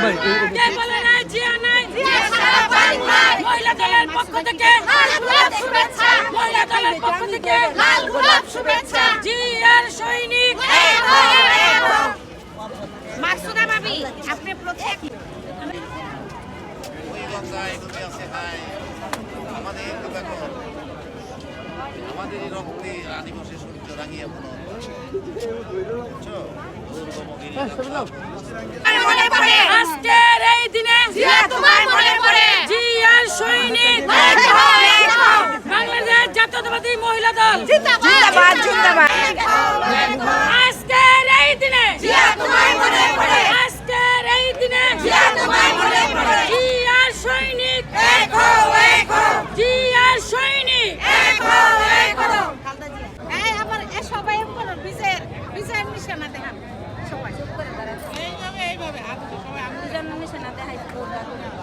ভাই মহিলা দলের পক্ষ থেকে লাল গোলাপ শুভেচ্ছা মহিলা দলের পক্ষ থেকে লাল গোলাপ শুভেচ্ছা জি আর সৈনিক মাকসুদা ভাবি আপনি প্রত্যেক আমাদের আমাদের রক্তে আদিবাসী সূর্য রাঙিয়া পুনর বুঝছ দুর্গমগিরি abordar con el